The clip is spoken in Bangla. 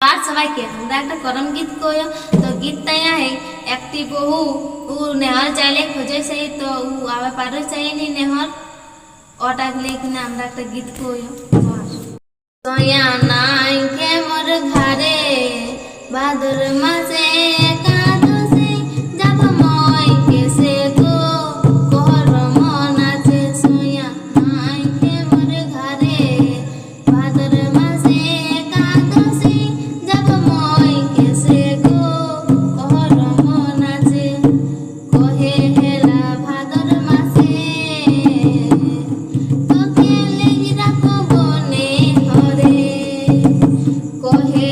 আর সবাইকে। তোমরা একটা করম গীত কয়ো তো গীত তৈয়া হে একটি বহু উ নেহর চাইলে খোঁজে সেই তো উ আবার পারো চাইনি নেহর। ওটা কিনা আমরা একটা গীত কয়ো তোয়া নাই কে মোর ঘরে বাদর মা coge